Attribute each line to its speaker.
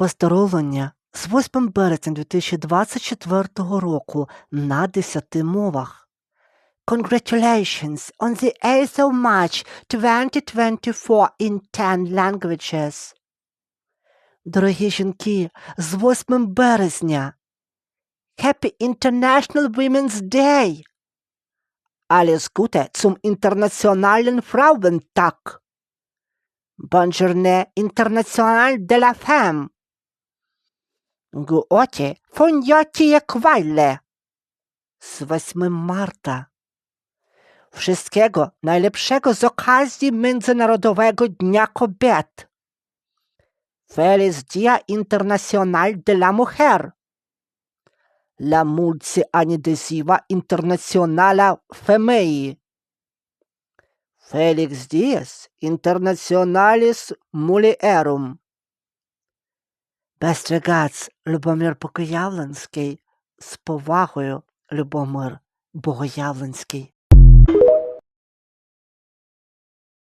Speaker 1: Поздоровлення з 8 березня 2024 року на 10 мовах. Congratulations on the 8th of March 2024 in 10 languages. Дорогі жінки, з 8 березня. Happy International Women's Day! Alles Gute zum Internationalen Frauentag! Bonne journée internationale de la femme! Гуоті фоньотіє квайле! З 8 marca. Wszystkiego najlepszego z okazji Międzynarodowego Dnia Kobiet. Feliz Dia Internacional de la Mujer. La multianidesiva internacionala femei. Felix Dias Internationalis Mulierum. Regards, Любомир Покоявленський. З повагою, Любомир Богоявленський.